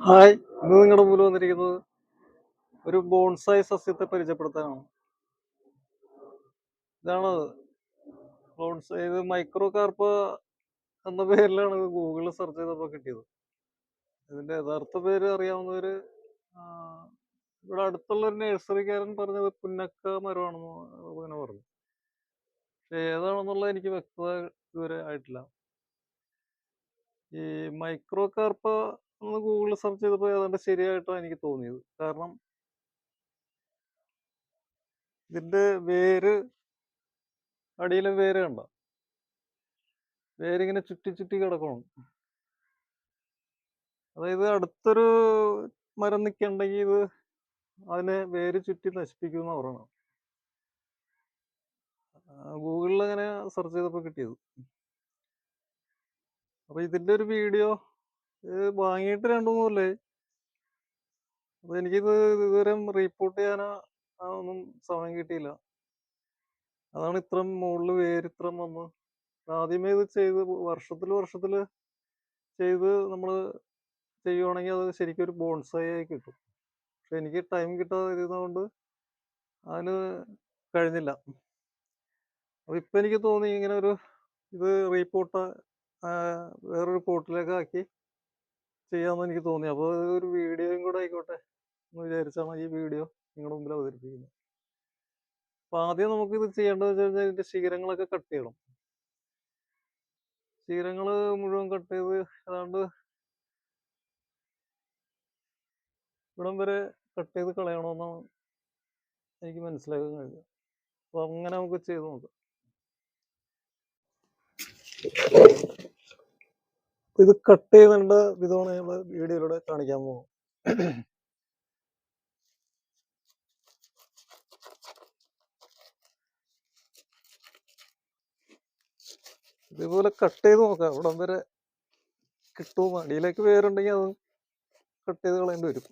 Hi ഇന്ന് നിങ്ങളുടെ മുമ്പിൽ വന്നിരിക്കുന്നത് ഒരു ബോൺസായി സസ്യത്തെ പരിചയപ്പെടുത്താനാണ്. ഇതാണ് ബോൺസായി ഇത് മൈക്രോ കാർപ്പ എന്ന പേരിലാണ് ഗൂഗിളിൽ സെർച്ച് ചെയ്തപ്പോൾ കിട്ടിയത്. ഇതിന്റെ യഥാർത്ഥ പേര് അറിയാവുന്നവര് ആ, ഇവിടെ അടുത്തുള്ള ഒരു നഴ്സറിക്കാരൻ പറഞ്ഞത് പുന്നക്ക മരമാണെന്ന് അങ്ങനെ പറഞ്ഞു. പക്ഷെ ഏതാണെന്നുള്ളത് എനിക്ക് വ്യക്തത ഇതുവരെ ആയിട്ടില്ല. ഈ മൈക്രോ കാർപ്പ എന്ന് ഗൂഗിളിൽ സെർച്ച് ചെയ്തപ്പോൾ ഏതാണ്ട് ശരിയായിട്ടാണ് എനിക്ക് തോന്നിയത്. കാരണം ഇതിന്റെ വേര് അടിയിലെ വേര് കണ്ട? വേരിങ്ങനെ ചുറ്റി ചുറ്റി കിടക്കണം. അതായത് അടുത്തൊരു മരം നിൽക്കണ്ടെങ്കിൽ ഇത് അതിനെ വേര് ചുറ്റി നശിപ്പിക്കും എന്ന് പറയണം ഗൂഗിളിൽ അങ്ങനെ സെർച്ച് ചെയ്തപ്പോൾ കിട്ടിയത്. അപ്പൊ ഇതിന്റെ ഒരു വീഡിയോ വാങ്ങിയിട്ട് രണ്ടു മൂന്നല്ലേ അപ്പൊ എനിക്കിത് ഇതുവരെ റീപ്പോർട്ട് ചെയ്യാനോ ഒന്നും സമയം കിട്ടിയില്ല. അതാണ് മുകളിൽ വേര് ഇത്രയും വന്ന്. ആദ്യമേ ഇത് ചെയ്ത് വർഷത്തിൽ വർഷത്തിൽ ചെയ്ത് നമ്മൾ ചെയ്യുവാണെങ്കിൽ അത് ശരിക്കും ഒരു ബോൺസായി ആയി കിട്ടും. പക്ഷെ എനിക്ക് ടൈം കിട്ടാതെ ഇരുന്നതുകൊണ്ട് അതിന് കഴിഞ്ഞില്ല. അപ്പൊ ഇപ്പൊ എനിക്ക് തോന്നി ഇങ്ങനെ ഒരു ഇത് റീപ്പോർട്ട് വേറൊരു പോർട്ടിലേക്ക് ആക്കി ചെയ്യാമെന്ന് എനിക്ക് തോന്നി. അപ്പോൾ ഒരു വീഡിയോയും കൂടെ ആയിക്കോട്ടെ എന്ന് വിചാരിച്ചാണ് ഈ വീഡിയോ നിങ്ങളുടെ മുമ്പിൽ അവതരിപ്പിക്കുന്നത്. അപ്പൊ ആദ്യം നമുക്ക് ഇത് ചെയ്യേണ്ടത് വെച്ച് കഴിഞ്ഞാൽ ഇതിന്റെ ശിഖരങ്ങളൊക്കെ കട്ട് ചെയ്യണം. ശിഖരങ്ങൾ മുഴുവൻ കട്ട് ചെയ്ത് ഏതാണ്ട് ഇവിടം വരെ കട്ട് ചെയ്ത് കളയണമെന്നാണ് എനിക്ക് മനസ്സിലാക്കാൻ കഴിഞ്ഞത്. അപ്പൊ അങ്ങനെ നമുക്ക് ചെയ്ത് നോക്കാം. അപ്പൊ ഇത് കട്ട് ചെയ്യുന്നുണ്ട്. വിധമാണ് നമ്മൾ വീഡിയോയിലൂടെ കാണിക്കാൻ പോകും ഇതുപോലെ കട്ട് ചെയ്ത് നോക്കാം. ഇവിടം വരെ കിട്ടുമോ അടിയിലേക്ക് വേരുണ്ടെങ്കിൽ അത് കട്ട് ചെയ്ത് കളയേണ്ടി വരും.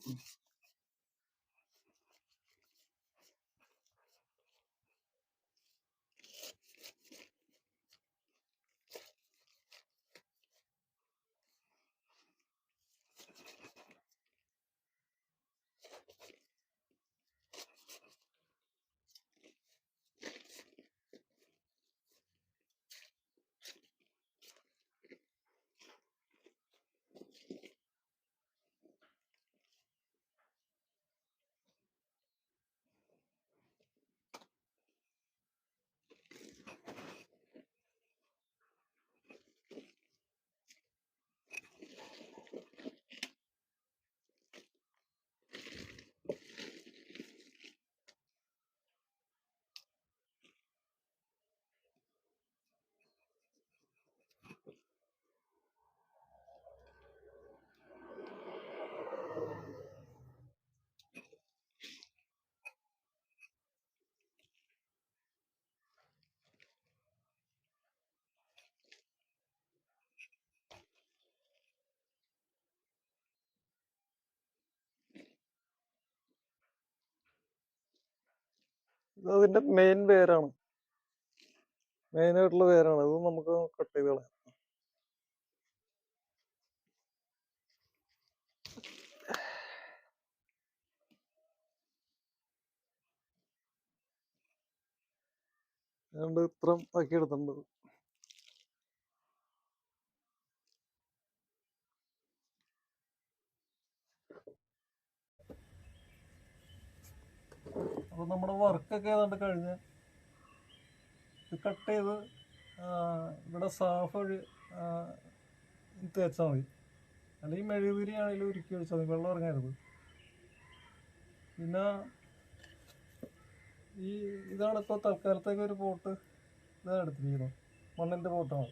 അതിന്റെ മെയിൻ വേരാണ് മെയിൻ ആയിട്ടുള്ള വേരാണ് ഇത് നമുക്ക് കട്ട് ചെയ്ത് കളയാം. അതുകൊണ്ട് ഇത്രയും ആക്കി എടുത്തിട്ടുണ്ട് അപ്പൊ നമ്മുടെ വർക്കൊക്കെ ഏതാണ്ട് കഴിഞ്ഞ് ഇത് കട്ട് ചെയ്ത് ഇവിടെ സാഫ് വഴി തേച്ചാൽ മതി. അല്ലെങ്കിൽ മെഴുകുതിരി ആണെങ്കിലും ഉരുക്കി മതി. വെള്ളം ഇറങ്ങരുത്. പിന്നെ ഈ ഇതാണ് ഇപ്പോൾ തൽക്കാലത്തേക്ക് ഒരു പോട്ട് ഇതാണ് എടുത്തിരിക്കുന്നത്. മണ്ണിന്റെ പോട്ടാണ്.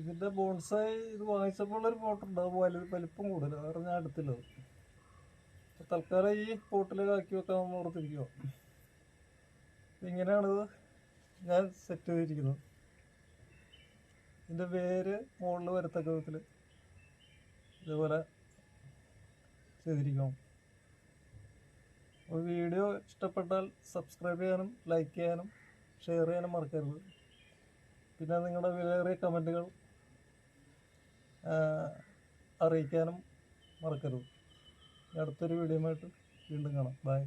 ഇതിന്റെ ബോൺസായി ഇത് വാങ്ങിച്ചപ്പോൾ ഉള്ളൊരു പോട്ടുണ്ട്. അത് വലിയ വലിപ്പം കൂടുതൽ വേറെ ഞാൻ എടുത്തില്ല അത് അപ്പൊ തൽക്കാലം ഈ പോട്ടിലാക്കി ആക്കി നമ്മൾ ഓർത്തിരിക്കുക ഇങ്ങനെയാണിത് ഞാൻ സെറ്റ് ചെയ്തിരിക്കുന്നത്. ഇതിന്റെ വേര് മുകളിൽ വരത്തക്ക വിധത്തിൽ ഇതേപോലെ ചെയ്തിരിക്കണം. അപ്പോൾ വീഡിയോ ഇഷ്ടപ്പെട്ടാൽ സബ്സ്ക്രൈബ് ചെയ്യാനും ലൈക്ക് ചെയ്യാനും ഷെയർ ചെയ്യാനും മറക്കരുത്. പിന്നെ നിങ്ങളുടെ വിലയേറിയ കമന്റുകൾ അറിയിക്കാനും മറക്കരുത്. അടുത്തൊരു വീഡിയോ ആയിട്ട് വീണ്ടും കാണാം. ബൈ